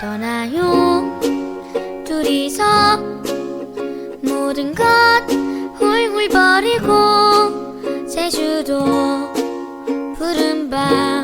떠나요. 둘이서 모든 것 훌훌 버리고 제주도 푸른 밤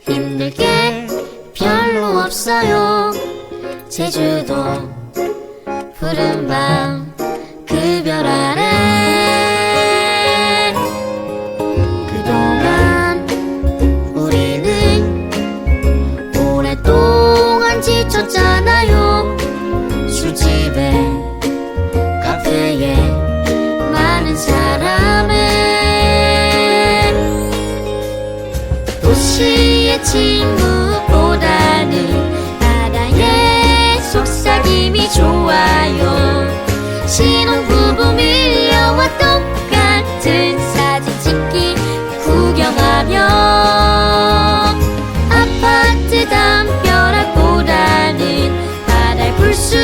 힘들 게 별로 없어요. 제주도 푸른 밤 그별 아래 그동안 우리는 오랫동안 지쳤잖아 도시의 친구보다는 바다의 속삭임이 좋아요. 신혼부부 밀려와 똑같은 사진 찍기 구경하며 아파트 담벼락보다는 바다를 볼 수